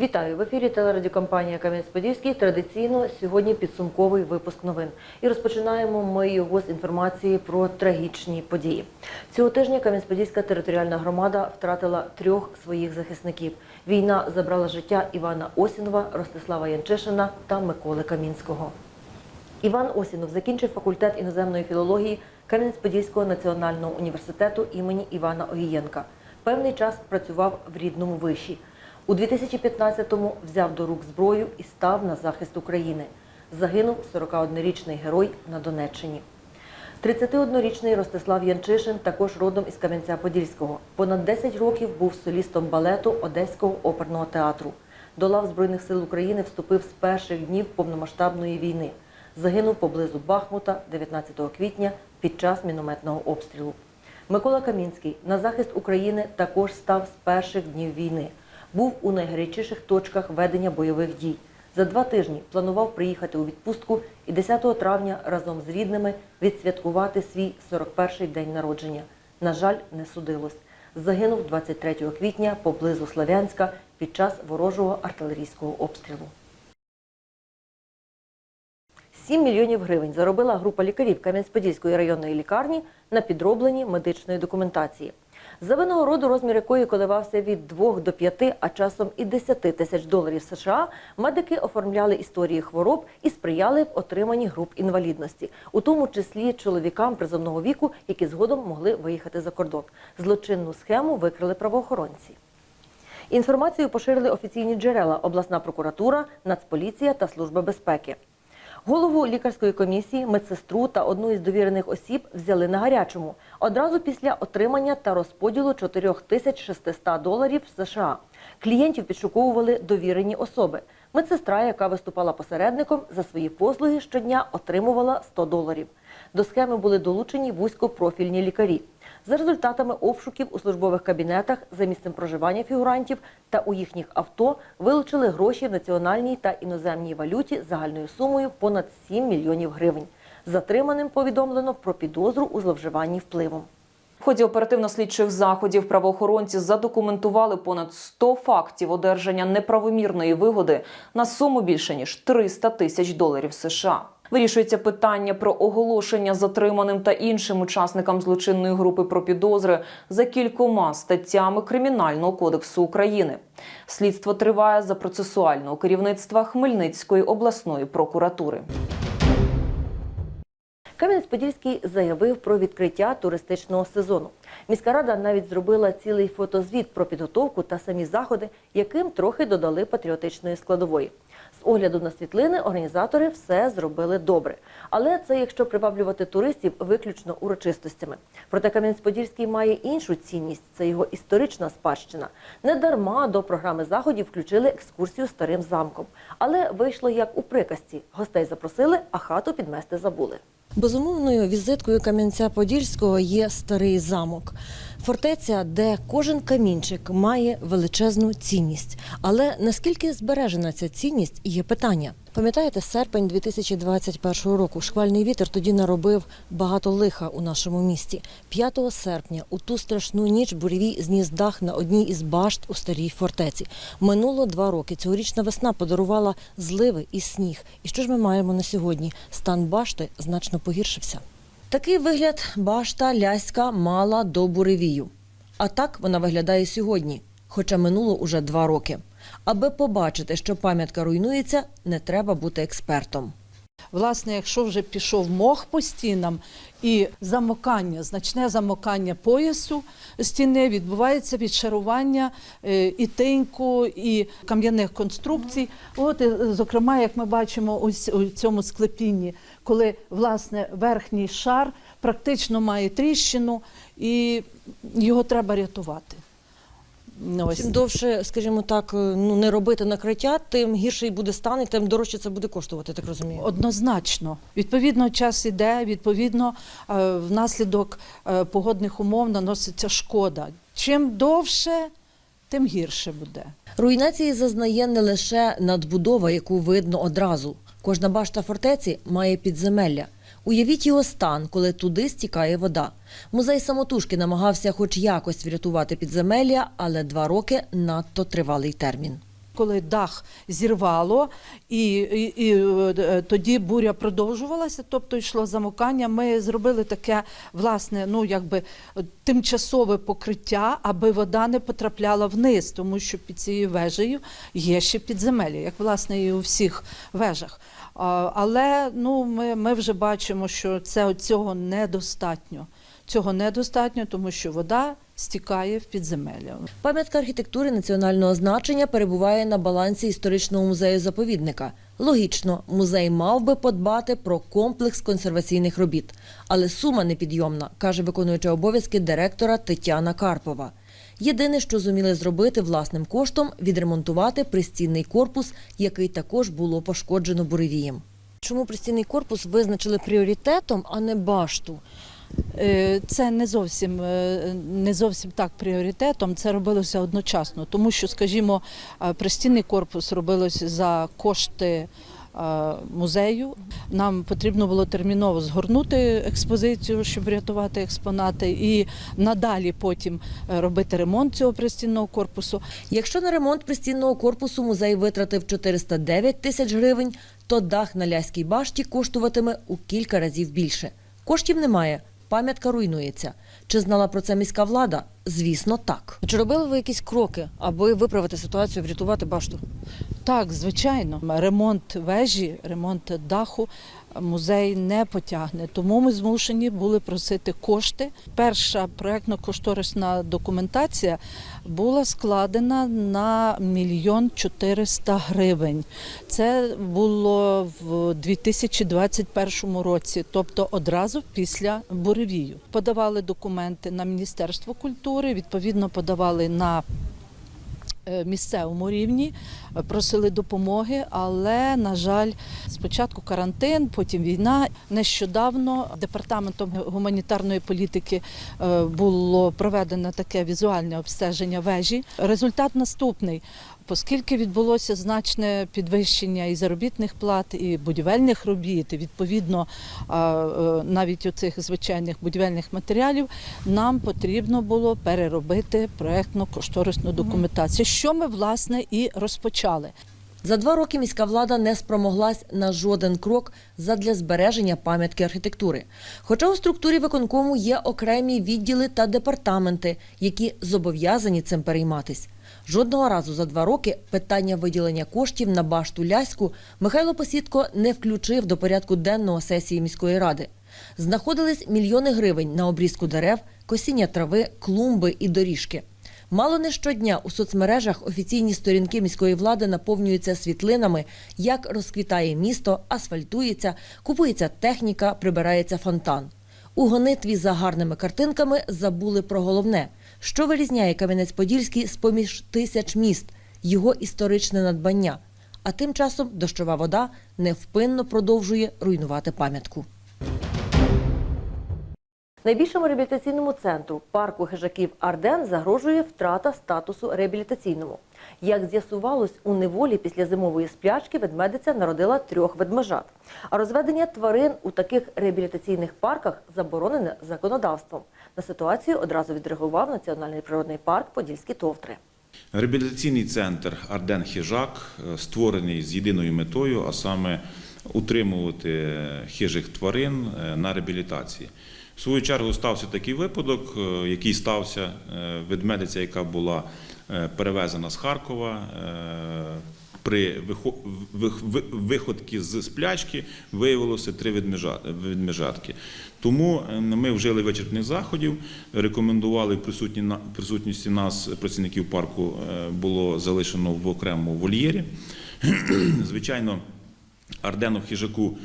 Вітаю в ефірі телерадіокомпанія Кам'янець-Подільський. Традиційно сьогодні підсумковий випуск новин. І розпочинаємо ми його з інформації про трагічні події. Цього тижня Кам'янець-Подільська територіальна громада втратила трьох своїх захисників. Війна забрала життя Івана Осінова, Ростислава Янчишина та Миколи Камінського. Іван Осінов закінчив факультет іноземної філології Кам'янець-Подільського національного університету імені Івана Огієнка. Певний час працював в рідному виші. У 2015-му взяв до рук зброю і став на захист України. Загинув 41-річний герой на Донеччині. 31-річний Ростислав Янчишин також родом із Кам'янця-Подільського. Понад 10 років був солістом балету Одеського оперного театру. До лав Збройних сил України вступив з перших днів повномасштабної війни. Загинув поблизу Бахмута 19 квітня під час мінометного обстрілу. Микола Камінський на захист України також став з перших днів війни. Був у найгарячіших точках ведення бойових дій. За два тижні планував приїхати у відпустку і 10 травня разом з рідними відсвяткувати свій 41-й день народження. На жаль, не судилось. Загинув 23 квітня поблизу Славянська під час ворожого артилерійського обстрілу. 7 мільйонів гривень заробила група лікарів Кам'янець-Подільської районної лікарні на підробленні медичної документації. За винагороду, розмір якої коливався від 2 до 5, а часом і 10 тисяч доларів США, медики оформляли історії хвороб і сприяли в отриманні груп інвалідності, у тому числі чоловікам призовного віку, які згодом могли виїхати за кордон. Злочинну схему викрили правоохоронці. Інформацію поширили офіційні джерела обласна прокуратура, Нацполіція та Служба безпеки. Голову лікарської комісії, медсестру та одну із довірених осіб взяли на гарячому одразу після отримання та розподілу 4600 доларів США. Клієнтів підшуковували довірені особи. Медсестра, яка виступала посередником, за свої послуги щодня отримувала 100 доларів. До схеми були долучені вузькопрофільні лікарі. За результатами обшуків у службових кабінетах за місцем проживання фігурантів та у їхніх авто вилучили гроші в національній та іноземній валюті загальною сумою понад 7 мільйонів гривень. Затриманим повідомлено про підозру у зловживанні впливом. В ході оперативно-слідчих заходів правоохоронці задокументували понад 100 фактів одержання неправомірної вигоди на суму більше ніж 300 тисяч доларів США. Вирішується питання про оголошення затриманим та іншим учасникам злочинної групи про підозри за кількома статтями Кримінального кодексу України. Слідство триває за процесуального керівництва Хмельницької обласної прокуратури. Кам'янець-Подільський заявив про відкриття туристичного сезону. Міська рада навіть зробила цілий фотозвіт про підготовку та самі заходи, яким трохи додали патріотичної складової. З огляду на світлини організатори все зробили добре. Але це якщо приваблювати туристів виключно урочистостями. Проте Кам'янець-Подільський має іншу цінність це його історична спадщина. Недарма до програми заходів включили екскурсію старим замком. Але вийшло як у приказці: гостей запросили, а хату підмести забули. Безумовною візиткою Кам'янця-Подільського є старий замок. Фортеця, де кожен камінчик має величезну цінність. Але наскільки збережена ця цінність, є питання. Пам'ятаєте, серпень 2021 року шквальний вітер тоді наробив багато лиха у нашому місті. 5 серпня у ту страшну ніч буревій зніс дах на одній із башт у старій фортеці. Минуло два роки. Цьогорічна весна подарувала зливи і сніг. І що ж ми маємо на сьогодні? Стан башти значно погіршився. Такий вигляд башта Ляська мала до буревію. А так вона виглядає сьогодні, хоча минуло уже два роки. Аби побачити, що пам'ятка руйнується, не треба бути експертом. Власне, якщо вже пішов мох по стінам і замокання, значне замокання поясу стіни, відбувається відшарування е, і тиньку, і кам'яних конструкцій. От, е, зокрема, як ми бачимо ось у цьому склепінні, коли власне верхній шар практично має тріщину, і його треба рятувати. Ось. Чим довше, скажімо так, ну не робити накриття, тим гірший буде стан, і тим дорожче це буде коштувати, так розумію. Однозначно. Відповідно, час іде, відповідно, е, внаслідок е, погодних умов наноситься шкода. Чим довше, тим гірше буде. Руйнації зазнає не лише надбудова, яку видно одразу. Кожна башта фортеці має підземелля. Уявіть його стан, коли туди стікає вода. Музей самотужки намагався хоч якось врятувати підземелля, але два роки надто тривалий термін. коли дах зірвало, і, і, і е, тоді буря продовжувалася, тобто йшло замокання. Ми зробили таке власне, ну якби е, тимчасове покриття, аби вода не потрапляла вниз, тому що під цією вежею є ще підземелля, як власне і у всіх вежах. Але ну, ми, ми вже бачимо, що це цього недостатньо. Цього недостатньо, тому що вода стікає в підземелля. Пам'ятка архітектури національного значення перебуває на балансі історичного музею заповідника. Логічно, музей мав би подбати про комплекс консерваційних робіт, але сума непідйомна, каже виконуюча обов'язки директора Тетяна Карпова. Єдине, що зуміли зробити власним коштом, відремонтувати пристінний корпус, який також було пошкоджено буревієм. Чому пристінний корпус визначили пріоритетом, а не башту? Е, Це не зовсім е, не зовсім так пріоритетом. Це робилося одночасно, тому що, скажімо, е, пристінний корпус робилося за кошти. Музею нам потрібно було терміново згорнути експозицію, щоб врятувати експонати, і надалі потім е, робити ремонт цього пристінного корпусу. Якщо на ремонт пристінного корпусу музей витратив 409 тисяч гривень, то дах на ляській башті коштуватиме у кілька разів більше. Коштів немає, пам'ятка руйнується. Чи знала про це міська влада? Звісно, так. Чи робили ви якісь кроки, аби виправити ситуацію, врятувати башту? Так, звичайно, ремонт вежі, ремонт даху музей не потягне. Тому ми змушені були просити кошти. Перша проектно-кошторисна документація була складена на мільйон чотириста гривень. Це було в 2021 році, тобто одразу після буревію. Подавали документи на Міністерство культури, відповідно подавали на місцевому рівні, е, просили допомоги, але, на жаль, спочатку карантин, потім війна. Нещодавно департаментом гуманітарної політики е, було проведено таке візуальне обстеження вежі. Результат наступний. Оскільки відбулося значне підвищення і заробітних плат, і будівельних робіт, і відповідно е, навіть оцих звичайних будівельних матеріалів, нам потрібно було переробити проектно-кошторисну документацію, що ми власне і розпочали. За два роки міська влада не спромоглась на жоден крок задля збереження пам'ятки архітектури. Хоча у структурі виконкому є окремі відділи та департаменти, які зобов'язані цим перейматись. Жодного разу за два роки питання виділення коштів на башту Ляську Михайло Посідко не включив до порядку денного сесії міської ради. Знаходились мільйони гривень на обрізку дерев, косіння трави, клумби і доріжки. Мало не щодня у соцмережах офіційні сторінки міської влади наповнюються світлинами, як розквітає місто, асфальтується, купується техніка, прибирається фонтан. У гонитві за гарними картинками забули про головне, що вирізняє Кам'янець-Подільський з поміж тисяч міст, його історичне надбання. А тим часом дощова вода невпинно продовжує руйнувати пам'ятку. Найбільшому реабілітаційному центру парку хижаків Арден загрожує втрата статусу реабілітаційному. Як з'ясувалось, у неволі після зимової сплячки ведмедиця народила трьох ведмежат. А розведення тварин у таких реабілітаційних парках заборонене законодавством. На ситуацію одразу відреагував Національний природний парк Подільські Товтри. Реабілітаційний центр Арден Хижак е, створений з єдиною метою, а саме утримувати хижих тварин е, на реабілітації. В свою чергу стався такий випадок, е, який стався е, ведмедиця, яка була е, перевезена з Харкова. е, При вихо- вих- ви- виходці з сплячки виявилося три ведмежатки. Тому е, ми вжили вичерпних заходів, рекомендували в присутності нас, працівників парку, е, було залишено в окремому вольєрі. Звичайно, Ардену хижаку е,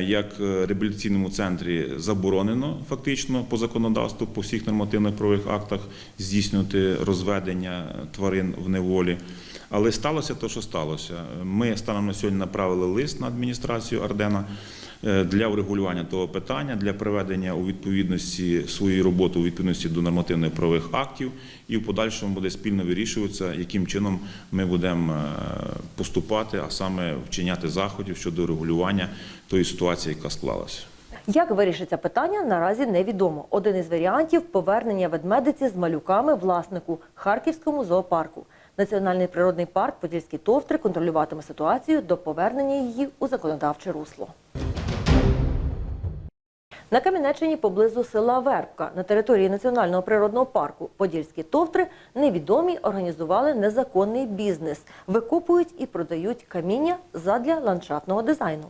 як е, реабілітаційному центрі заборонено фактично по законодавству, по всіх нормативних правових актах здійснювати розведення тварин в неволі. Але сталося те, що сталося. Ми станом на сьогодні направили лист на адміністрацію Ардена е, для врегулювання того питання, для приведення у відповідності своєї роботи у відповідності до нормативних правових актів, і в подальшому буде спільно вирішуватися, яким чином ми будемо е, поступати, а саме вчиняти заходів щодо регулювання тої ситуації, яка склалася. Як вирішиться питання, наразі невідомо. Один із варіантів повернення ведмедиці з малюками власнику Харківському зоопарку. Національний природний парк Подільські товтри контролюватиме ситуацію до повернення її у законодавче русло. На Кам'янеччині поблизу села Вербка на території Національного природного парку Подільські товтри невідомі організували незаконний бізнес, викопують і продають каміння задля ландшафтного дизайну.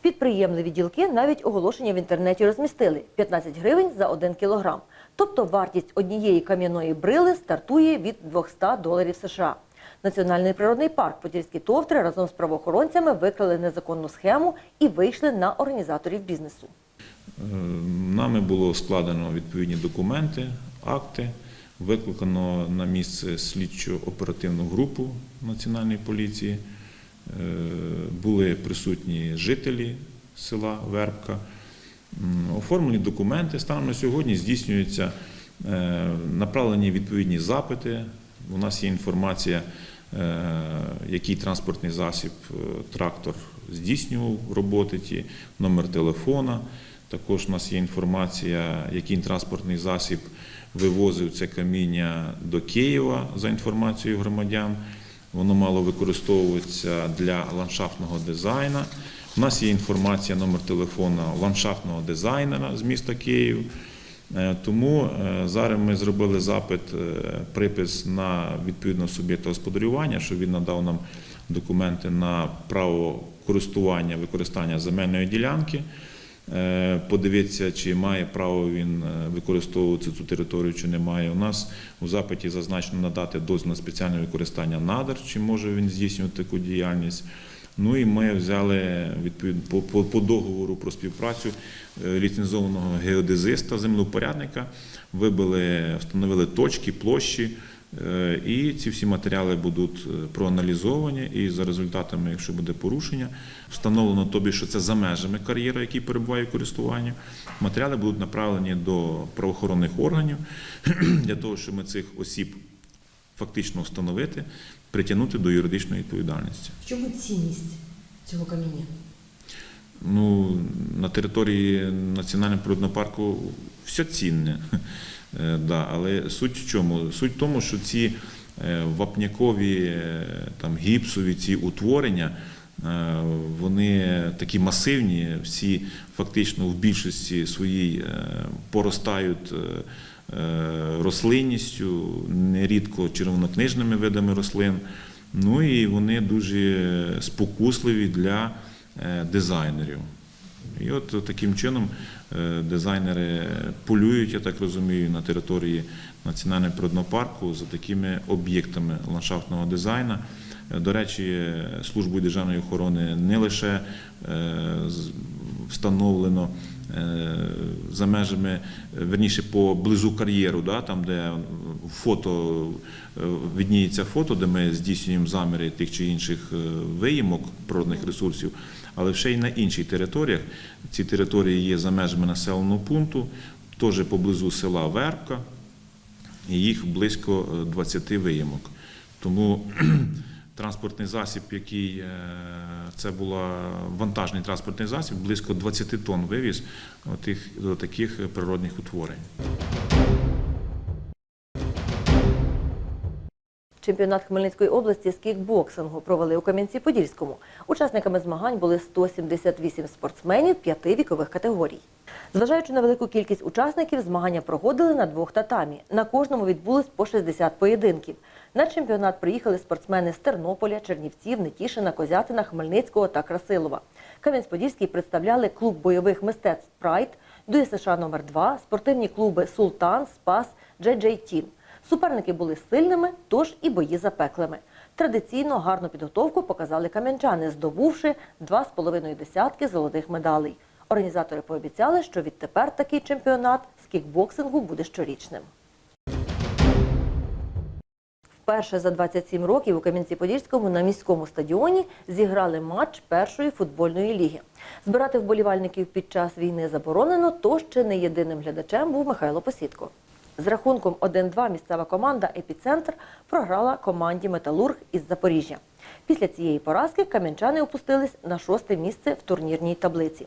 Підприємливі ділки навіть оголошення в інтернеті розмістили 15 гривень за 1 кілограм. Тобто вартість однієї кам'яної брили стартує від 200 доларів США. Національний природний парк Подільські товтри разом з правоохоронцями викрили незаконну схему і вийшли на організаторів бізнесу. Е, Нами було складено відповідні документи, акти, викликано на місце слідчо-оперативну групу Національної поліції. Е, Були присутні жителі села Вербка. Оформлені документи. Станом на сьогодні здійснюються е, направлені відповідні запити. У нас є інформація, який транспортний засіб, трактор здійснював роботи номер телефона. Також у нас є інформація, який транспортний засіб вивозив це каміння до Києва за інформацією громадян. Воно мало використовуватися для ландшафтного дизайну. У нас є інформація, номер телефона ландшафтного дизайнера з міста Київ. Е, Тому е, зараз ми зробили запит, е, припис на відповідного суб'єкта господарювання, щоб він надав нам документи на право користування, використання земельної ділянки. Е, Подивитися, чи має право він е, використовувати цю територію, чи не має. У нас у запиті зазначено надати дозвіл на спеціальне використання надр, чи може він здійснювати таку діяльність. Ну і ми взяли відповідно по, по, по договору про співпрацю е, ліцензованого геодезиста, землеупорядника, вибили, встановили точки, площі. Е, І ці всі матеріали будуть е, проаналізовані, і за результатами, якщо буде порушення, встановлено тобі, що це за межами кар'єру, який перебуває в користуванні. Матеріали будуть направлені до правоохоронних органів для того, щоб ми цих осіб фактично встановити, притягнути до юридичної відповідальності. В чому цінність цього каміння? Ну, на території національного природного парку все цінне. Е, Да, але суть в чому? Суть в тому, що ці е, вапнякові, е, там, гіпсові ці утворення, вони такі масивні, всі фактично в більшості своїй поростають рослинністю, нерідко червонокнижними видами рослин. Ну і вони дуже спокусливі для дизайнерів. І от таким чином е, дизайнери полюють, я так розумію, на території Національного природного парку за такими об'єктами ландшафтного дизайну. Е, До речі, службою державної охорони не лише е, встановлено за межами, верніше поблизу кар'єру, да, там, де фото відніється фото, де ми здійснюємо заміри тих чи інших виїмок природних ресурсів, але ще й на інших територіях. Ці території є за межами населеного пункту, теж поблизу села Вербка, їх близько е, 20 виїмок. Тому транспортний засіб, який е, це був вантажний транспортний засіб, близько 20 тонн вивіз до таких природних утворень. Чемпіонат Хмельницької області з кікбоксингу провели у Кам'янці-Подільському. Учасниками змагань були 178 спортсменів п'яти вікових категорій. Зважаючи на велику кількість учасників, змагання проходили на двох татамі. На кожному відбулось по 60 поєдинків. На чемпіонат приїхали спортсмени з Тернополя, Чернівців, Нетішина, Козятина, Хмельницького та Красилова. Кам'янець-Подільський представляли клуб бойових мистецтв Прайд, ДЮСШ номер 2 спортивні клуби Султан, Спас, Джей Джей Тім. Суперники були сильними, тож і бої запеклими. Традиційно гарну підготовку показали кам'янчани, здобувши два з половиною десятки золотих медалей. Організатори пообіцяли, що відтепер такий чемпіонат з кікбоксингу буде щорічним. Вперше за 27 років у Кам'янці-Подільському на міському стадіоні зіграли матч першої футбольної ліги. Збирати вболівальників під час війни заборонено, тож чи не єдиним глядачем був Михайло Посідко. З рахунком 1-2 місцева команда Епіцентр програла команді Металург із Запоріжжя. Після цієї поразки кам'янчани опустились на шосте місце в турнірній таблиці.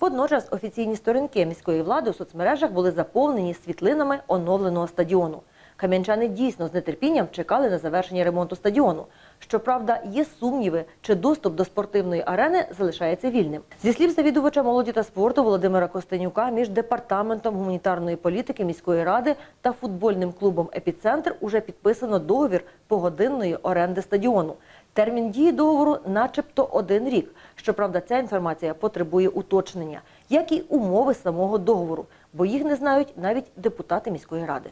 Водночас офіційні сторінки міської влади у соцмережах були заповнені світлинами оновленого стадіону. Кам'янчани дійсно з нетерпінням чекали на завершення ремонту стадіону. Щоправда, є сумніви, чи доступ до спортивної арени залишається вільним. Зі слів завідувача молоді та спорту Володимира Костенюка, між департаментом гуманітарної політики міської ради та футбольним клубом Епіцентр уже підписано договір погодинної оренди стадіону. Термін дії договору, начебто, один рік. Щоправда, ця інформація потребує уточнення, як і умови самого договору, бо їх не знають навіть депутати міської ради.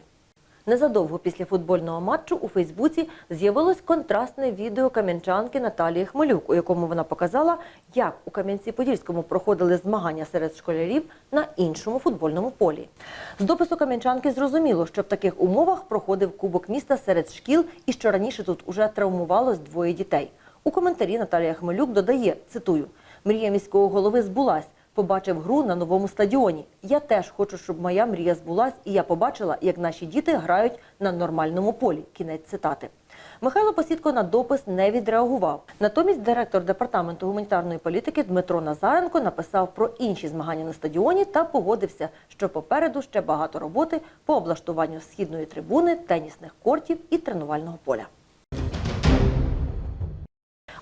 Незадовго після футбольного матчу у Фейсбуці з'явилось контрастне відео кам'янчанки Наталії Хмелюк, у якому вона показала, як у Кам'янці-Подільському проходили змагання серед школярів на іншому футбольному полі. З допису кам'янчанки зрозуміло, що в таких умовах проходив Кубок міста серед шкіл і що раніше тут уже травмувалось двоє дітей. У коментарі Наталія Хмелюк додає, цитую, «Мрія міського голови збулась. Побачив гру на новому стадіоні. Я теж хочу, щоб моя мрія збулась, і я побачила, як наші діти грають на нормальному полі. Кінець цитати. Михайло Посідко на допис не відреагував. Натомість директор департаменту гуманітарної політики Дмитро Назаренко написав про інші змагання на стадіоні та погодився, що попереду ще багато роботи по облаштуванню східної трибуни, тенісних кортів і тренувального поля.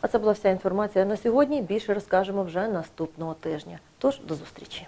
А це була вся інформація на сьогодні. Більше розкажемо вже наступного тижня. Тож до зустрічі.